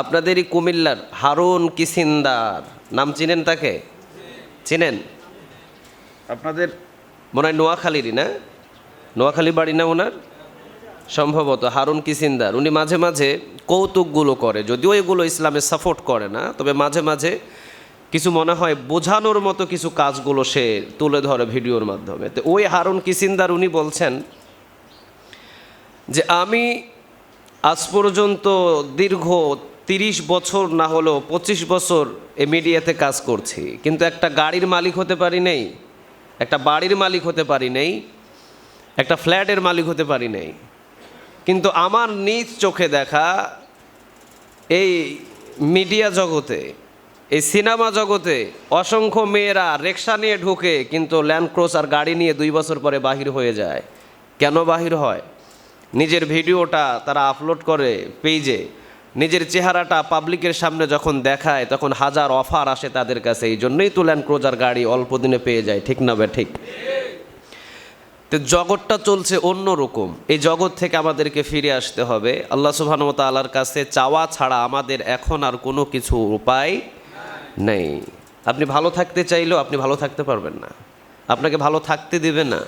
আপনাদেরই কুমিল্লার হারুন কিসিন্দার নাম চিনেন তাকে? চিনেন? আপনাদের মনে হয় নোয়াখালীরই না? নোয়াখালী বাড়ি না ওনার? সম্ভবত হারুন কিসিন্দার উনি মাঝে মাঝে কৌতুকগুলো করে যদিও এগুলো ইসলামে সাপোর্ট করে না তবে মাঝে মাঝে কিছু মনে হয় বোঝানোর মতো কিছু কাজগুলো সে তুলে ধরে ভিডিওর মাধ্যমে। তো ওই হারুন কিসিন্দার উনি বলছেন যে আমি আজ পর্যন্ত দীর্ঘ তিরিশ বছর না হলেও পঁচিশ বছর এ মিডিয়াতে কাজ করছি। কিন্তু একটা গাড়ির মালিক হতে পারি নেই, একটা বাড়ির মালিক হতে পারি নেই, একটা ফ্ল্যাটের মালিক হতে পারি নেই। কিন্তু আমার নিজ চোখে দেখা এই মিডিয়া জগতে, এই সিনেমা জগতে অসংখ্য মেয়েরা রিক্সা নিয়ে ঢুকে কিন্তু ল্যান্ড আর গাড়ি নিয়ে দুই বছর পরে বাহির হয়ে যায়। কেন বাহির হয়? নিজের ভিডিওটা তারা আপলোড করে পেজে নিজের চেহারাটা পাবলিকের সামনে যখন দেখায়, তখন হাজার অফার আসে তাদের কাছে। এই জন্যই তো ল্যান্ড ক্রোজার গাড়ি অল্প দিনে পেয়ে যায়, ঠিক না বে, ঠিক? তো জগৎটা চলছে অন্য রকম। এই জগৎ থেকে আমাদেরকে ফিরে আসতে হবে। আল্লাহ সুবহানাহু আল্লাহর কাছে চাওয়া ছাড়া আমাদের এখন আর কোনো কিছু উপায় নেই। আপনি ভালো থাকতে চাইলেও আপনি ভালো থাকতে পারবেন না। আপনাকে ভালো থাকতে দেবে না।